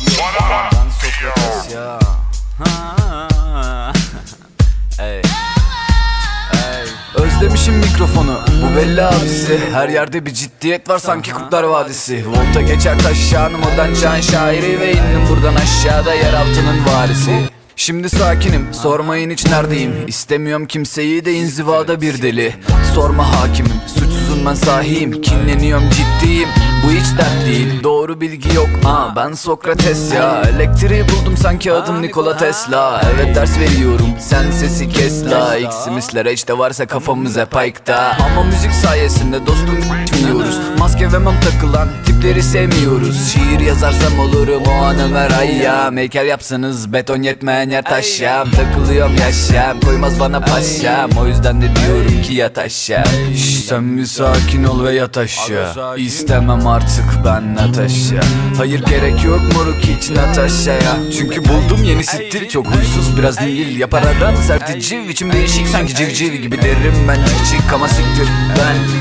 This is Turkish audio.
yiyor Babadan Sokrates ya Ey Özlemişim mikrofonu. Bu belli abisi Her yerde bir ciddiyet var sanki Kurtlar Vadisi. Volta geçer taş şanım odan can şairi Ve indim buradan aşağıda yer altının varisi Şimdi sakinim sormayın hiç neredeyim. İstemiyorum kimseyi de inzivada bir deli. Sorma hakimim suçsuzum ben sahiyim. Kinleniyorum ciddiyim bu hiç dert değil Doğru bilgi yok. Ha ben Sokrates ya. Elektriği buldum sanki adım Nikola Tesla. Evet ders veriyorum. Sen sesi kes la. X'imisler de varsa kafamız hep Ama müzik sayesinde dostum mum takılan tipleri sevmiyoruz Şiir yazarsam olurum o an Ömer Hayyam Heykel yapsanız beton yetmeyen yer taşyam Takılıyorum yaşam koymaz bana paşam O yüzden de diyorum ki yat aşağı Şş, Sen bir sakin ol ve yat aşağı İstemem artık ben Natasha Hayır gerek yok moruk hiç Natasha'ya Çünkü buldum yeni stil çok huysuz biraz dingil Yapar adam serti civ içim değişik sanki civciv gibi derim ben cik cik ama siktir ben